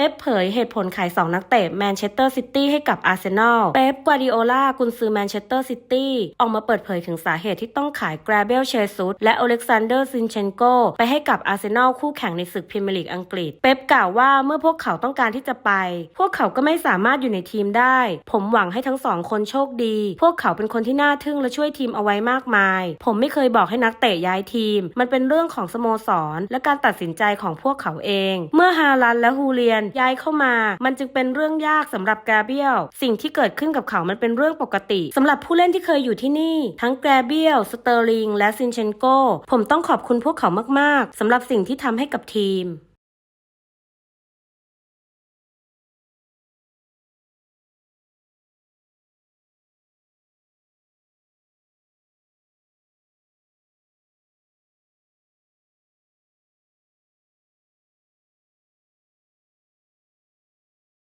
ป๊ปเผยเหตุผลขาย 2 นักเตะแมนเชสเตอร์ซิตี้ให้กับอาร์เซนอล เป๊ป กวาดิโอลากุนซือแมนเชสเตอร์ซิตี้ออกมาเปิดเผยถึงสาเหตุที่ต้องขายแกรเบลเชซุสและอเล็กซานเดอร์ซินเชนโกไปให้กับอาร์เซนอลคู่แข่งในศึกพรีเมียร์ลีกอังกฤษ เป๊ปกล่าวว่าเมื่อพวกเขาต้องการที่จะไป พวกเขาก็ไม่สามารถอยู่ในทีมได้ ผมหวังให้ทั้งสองคนโชคดี พวกเขาเป็นคนที่น่าทึ่งและช่วยทีมเอาไว้มากมาย ผมไม่เคยบอกให้นักเตะย้ายทีม มันเป็นเรื่องของสโมสร และการตัดสินใจของพวกเขาเอง เมื่อฮาลันและฮูเลียนย้ายเข้ามา มันจึงเป็นเรื่องยากสำหรับแกเบียลสิ่งที่เกิดขึ้นกับเขามันเป็นเรื่องปกติสำหรับผู้เล่นที่เคยอยู่ที่นี่ ทั้งแกเบียลสเตอร์ลิงและซินเชนโกผมต้องขอบคุณพวกเขามากๆสำหรับสิ่งที่ทำให้กับทีม